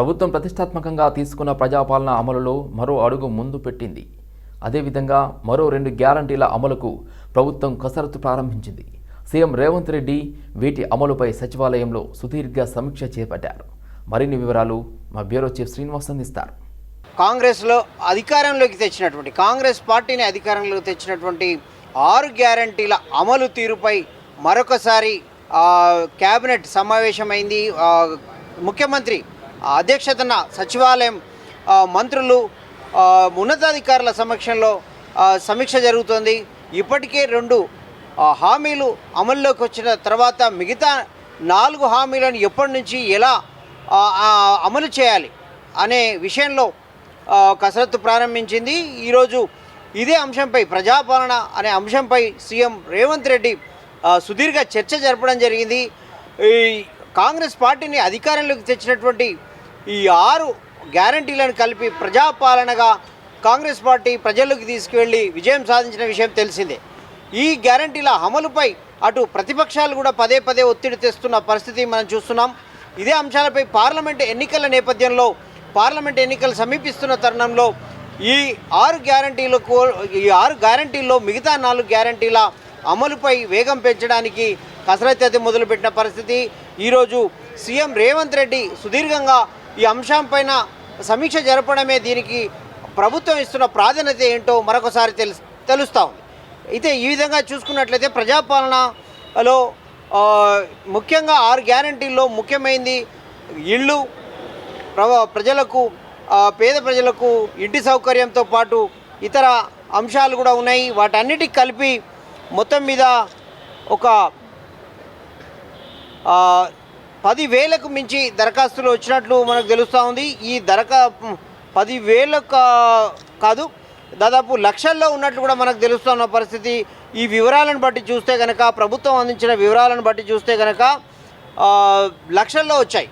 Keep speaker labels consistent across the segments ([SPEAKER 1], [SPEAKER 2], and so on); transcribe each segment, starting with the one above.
[SPEAKER 1] ప్రభుత్వం ప్రతిష్టాత్మకంగా తీసుకున్న ప్రజాపాలన అమలులో మరో అడుగు ముందు పెట్టింది. అదేవిధంగా మరో రెండు గ్యారంటీల అమలుకు ప్రభుత్వం కసరత్తు ప్రారంభించింది. సీఎం రేవంత్ రెడ్డి వీటి అమలుపై సచివాలయంలో సుదీర్ఘ సమీక్ష చేపట్టారు. మరిన్ని వివరాలు మా బ్యూరో చీఫ్ శ్రీనివాస్ అందిస్తారు.
[SPEAKER 2] కాంగ్రెస్లో అధికారంలోకి తెచ్చినటువంటి కాంగ్రెస్ పార్టీని అధికారంలోకి తెచ్చినటువంటి ఆరు గ్యారంటీల అమలు తీరుపై మరొకసారి క్యాబినెట్ కేబినెట్ సమావేశమైంది ముఖ్యమంత్రి అధ్యక్షతన సచివాలయం మంత్రులు ఉన్నతాధికారుల సమక్షంలో సమీక్ష జరుగుతోంది. ఇప్పటికే రెండు హామీలు అమల్లోకి వచ్చిన తర్వాత మిగతా నాలుగు హామీలను ఎప్పటి నుంచి ఎలా అమలు చేయాలి అనే విషయంలో కసరత్తు ప్రారంభించింది. ఈరోజు ఇదే అంశంపై ప్రజాపాలన అనే అంశంపై సీఎం రేవంత్ రెడ్డి సుదీర్ఘ చర్చ జరపడం జరిగింది. ఈ కాంగ్రెస్ పార్టీని అధికారంలోకి తెచ్చినటువంటి ఈ ఆరు గ్యారంటీలను కలిపి ప్రజాపాలనగా కాంగ్రెస్ పార్టీ ప్రజల్లోకి తీసుకువెళ్ళి విజయం సాధించిన విషయం తెలిసిందే. ఈ గ్యారంటీల అమలుపై అటు ప్రతిపక్షాలు కూడా పదే పదే ఒత్తిడి తెస్తున్న పరిస్థితి మనం చూస్తున్నాం. ఇదే అంశాలపై పార్లమెంట్ ఎన్నికల నేపథ్యంలో పార్లమెంట్ ఎన్నికలు సమీపిస్తున్న తరుణంలో ఈ ఆరు గ్యారంటీలకు ఈ ఆరు గ్యారంటీల్లో మిగతా నాలుగు గ్యారంటీల అమలుపై వేగం పెంచడానికి కసరత్తు మొదలుపెట్టిన పరిస్థితి. ఈరోజు సీఎం రేవంత్ రెడ్డి సుదీర్ఘంగా ఈ అంశంపైన సమీక్ష జరపడమే దీనికి ప్రభుత్వం ఇస్తున్న ప్రాధాన్యత ఏంటో మరొకసారి తెలుసు తెలుస్తూ ఉంది. అయితే ఈ విధంగా చూసుకున్నట్లయితే ప్రజాపాలనలో ముఖ్యంగా ఆరు గ్యారంటీల్లో ముఖ్యమైనది ఇళ్ళు ప్రవ- ప్రజలకు పేద ప్రజలకు ఇంటి సౌకర్యంతో పాటు ఇతర అంశాలు కూడా ఉన్నాయి. వాటన్నిటికి కలిపి మొత్తం మీద ఒక పదివేలకు మించి దరఖాస్తులు వచ్చినట్లు మనకు తెలుస్తూ ఉంది. ఈ దరఖా పదివేల కాదు దాదాపు లక్షల్లో ఉన్నట్లు కూడా మనకు తెలుస్తున్న పరిస్థితి. ఈ వివరాలను బట్టి చూస్తే కనుక ప్రభుత్వం అందించిన వివరాలను బట్టి చూస్తే కనుక లక్షల్లో వచ్చాయి.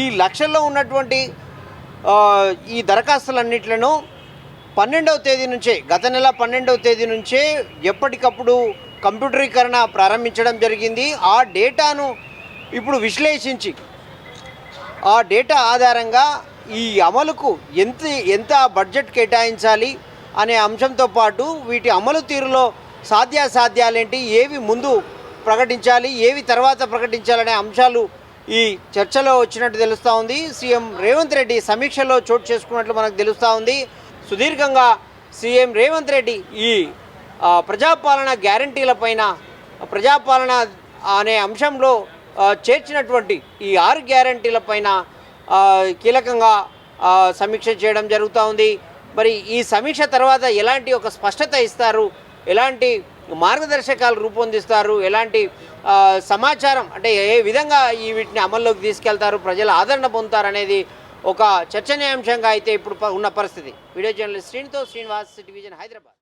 [SPEAKER 2] ఈ లక్షల్లో ఉన్నటువంటి ఈ దరఖాస్తులన్నిట్లను పన్నెండవ తేదీ నుంచే గత నెల పన్నెండవ తేదీ నుంచే ఎప్పటికప్పుడు కంప్యూటరీకరణ ప్రారంభించడం జరిగింది. ఆ డేటాను ఇప్పుడు విశ్లేషించి ఆ డేటా ఆధారంగా ఈ అమలుకు ఎంత ఎంత బడ్జెట్ కేటాయించాలి అనే అంశంతో పాటు వీటి అమలు తీరులో సాధ్యాసాధ్యాలేంటి ఏవి ముందు ప్రకటించాలి ఏవి తర్వాత ప్రకటించాలనే అంశాలు ఈ చర్చలో వచ్చినట్టు తెలుస్తూ ఉంది. సీఎం రేవంత్ రెడ్డి సమీక్షలో చోటు చేసుకున్నట్లు మనకు తెలుస్తూ ఉంది. సుదీర్ఘంగా సీఎం రేవంత్ రెడ్డి ఈ ప్రజాపాలన గ్యారంటీల పైన ప్రజాపాలన అనే అంశంలో చేర్చినటువంటి ఈ ఆరు గ్యారంటీల పైన కీలకంగా సమీక్ష చేయడం జరుగుతూ ఉంది. మరి ఈ సమీక్ష తర్వాత ఎలాంటి ఒక స్పష్టత ఇస్తారు? ఎలాంటి మార్గదర్శకాలు రూపొందిస్తారు? ఎలాంటి సమాచారం అంటే ఏ విధంగా ఈ వీటిని అమల్లోకి తీసుకెళ్తారు? ప్రజల ఆదరణ పొందుతారనేది ఒక చర్చనీయాంశంగా అయితే ఇప్పుడు ప- ఉన్న పరిస్థితి. వీడియో జర్నలిస్ట్ శ్రీనితో శ్రీనివాస్ సిటీ హైదరాబాద్.